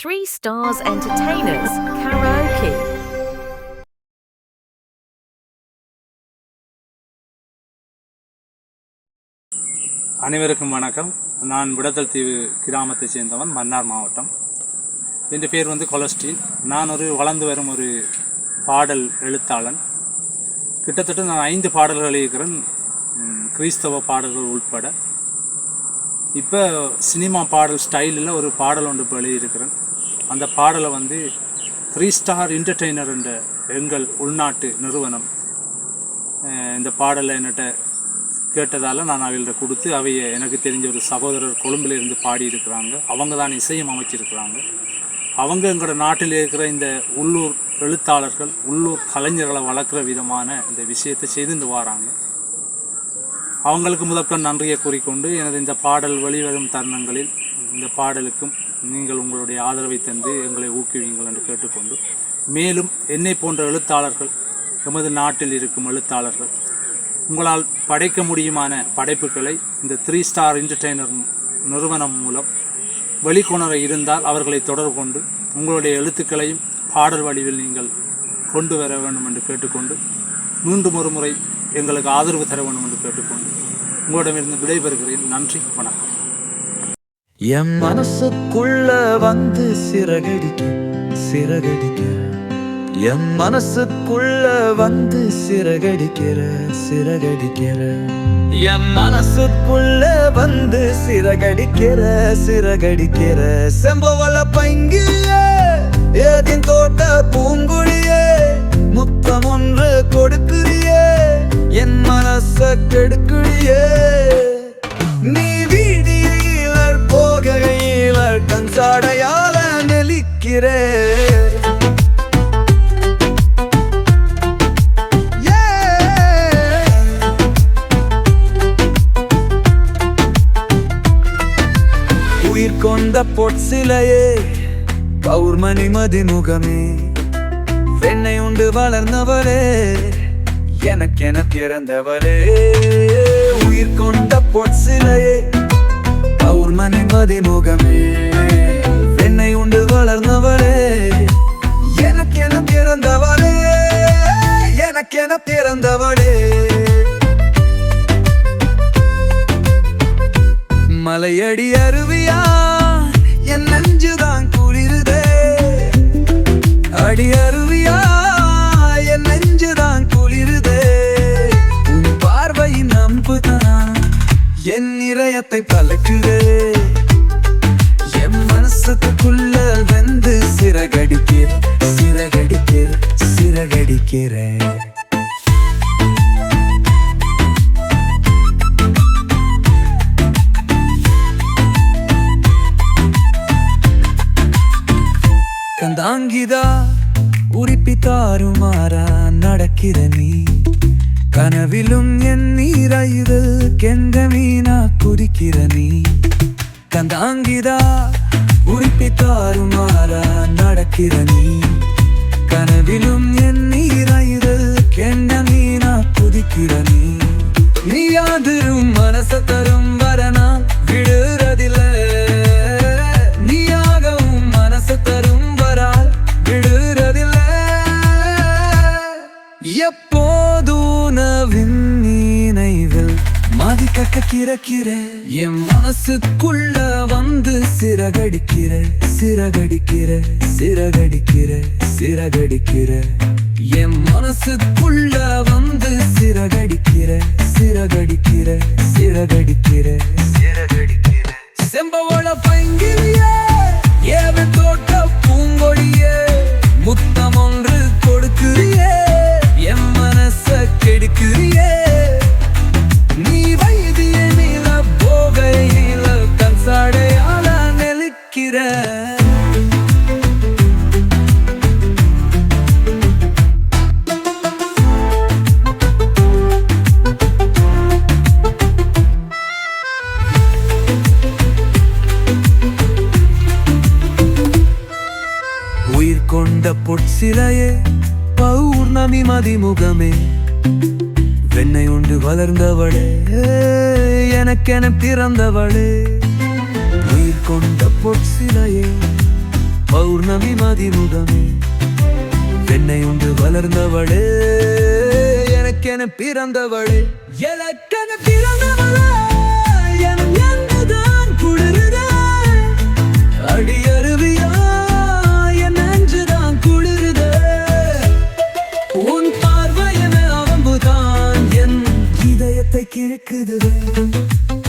Three Stars Entertainers Karaoke. அனைவருக்கும் வணக்கம். நான் விடத்தல் தீவு கிராமத்தைச் சேர்ந்தவன் மன்னார் மாவட்டம். என் பேர் வந்து கொலஸ்ட்ரீன் நான் ஒரு வளர்ந்து வரும் ஒரு பாடல் எழுத்தாளன். கிட்டத்தட்ட நான் ஐந்து பாடல்கள் இருக்கிறேன் கிறிஸ்தவ பாடல்கள் உட்பட இப்போ சினிமா பாடல் ஸ்டைலில் ஒரு பாடல் ஒன்று இப்போ எழுதியிருக்கிறேன். அந்த பாடலை வந்து த்ரீ ஸ்டார் என்டர்டெய்னர் என்ற எங்கள் உள்நாட்டு நிறுவனம் இந்த பாடலை என்னட்ட கேட்டதால் நான் அவைகள்ட்ட கொடுத்து அவைய எனக்கு தெரிஞ்ச ஒரு சகோதரர் கொழும்பிலிருந்து பாடியிருக்கிறாங்க. அவங்க தான் இசையும் அமைச்சிருக்கிறாங்க. அவங்க எங்களோட நாட்டில் இருக்கிற இந்த உள்ளூர் எழுத்தாளர்கள் உள்ளூர் கலைஞர்களை வளர்க்குற விதமான இந்த விஷயத்தை செய்துட்டு வராங்க. அவங்களுக்கு முதற்கண் நன்றியை கூறிக்கொண்டு எனது இந்த பாடல் வெளிவரும் தருணங்களில் இந்த பாடலுக்கும் நீங்கள் உங்களுடைய ஆதரவை தந்து எங்களை ஊக்குவியுங்கள் என்று கேட்டுக்கொண்டு மேலும் என்னை போன்ற எழுத்தாளர்கள் எமது நாட்டில் இருக்கும் எழுத்தாளர்கள் உங்களால் படைக்க முடியுமான படைப்புகளை இந்த த்ரீ ஸ்டார் என்டர்டெய்னர் நிறுவனம் மூலம் வெளிக்கொணர இருந்தால் அவர்களை தொடர்பு கொண்டு உங்களுடைய எழுத்துக்களையும் பாடல் வடிவில் நீங்கள் கொண்டு வர வேண்டும் என்று கேட்டுக்கொண்டு மீண்டும் ஒரு முறை எங்களுக்கு ஆதரவு தர வேண்டும் என்று கேட்டுக்கொண்டு உங்களிடமிருந்து விடைபெறுகிறேன். நன்றி வணக்கம். என் மனசுக்குள்ள வந்து சிறகடிக்க சிறகடிக்க. என் மனசுக்குள்ள வந்து சிறகடிக்கிற சிறகடிக்கிற. என் மனசுக்குள்ள வந்து சிறகடிக்கிற சிறகடிக்கிற. செம்பவள பைங்கிய ஏதின் தோட்ட பூங்குழியே முத்தம் ஒன்று கொடுக்குறியே. என் மனச கெடுக்குழியே நீ நெலிக்கிறே உயிர் கொண்ட பொற்சிலையே பௌர்மணி மதிமுகமே. வெண்ணை உண்டு வளர்ந்தவளே எனக்கென திறந்தவரே உயிர் கொண்ட பொற்சிலையே பௌர்மணி மதிமுகமே. பிறந்தவளே. மலையடி அருவியா என் நெஞ்சுதான் குளிருதே. அடி அருவியா என் நெஞ்சுதான் குளிருதே. உன் பார்வையின் அம்புதான் என் இதயத்தை பழக்குதே என் மனசுக்குள்ள வந்து சிறகடிக்கிற சிறகடிக்கிற சிறகடிக்கிறேன். தாங்கிதா உரிப்பி தாறுமாறா நடக்கிற நீ. கனவிலும் என் நீரையில் கெந்த மீனா குதிக்கிற நீ. கந்தாங்கிதா உரிப்பி தாறுமாறா நடக்கிற நீ. கனவிலும் என் நீ மதிக்க என் மனசுக்குள்ள வந்து சிறகடிக்கிற. சிறகடிக்கிற சிறகடிக்கிற சிறகடிக்கிற. என் மனசுக்குள்ள கொண்ட பொற்சிலையே பௌர்ணமி மதிமுகமே. வெண்ணை உண்டு வளர்ந்தவளே எனக்கென பிறந்தவளே. உயிர் கொண்ட பொற்சிலையே பௌர்ணமி மதிமுகமே. வெண்ணை உண்டு வளர்ந்தவளே எனக்கென பிறந்தவளே. எனக்கென பிறந்தவளே என் என்னதான் குளிருதே. பார்வை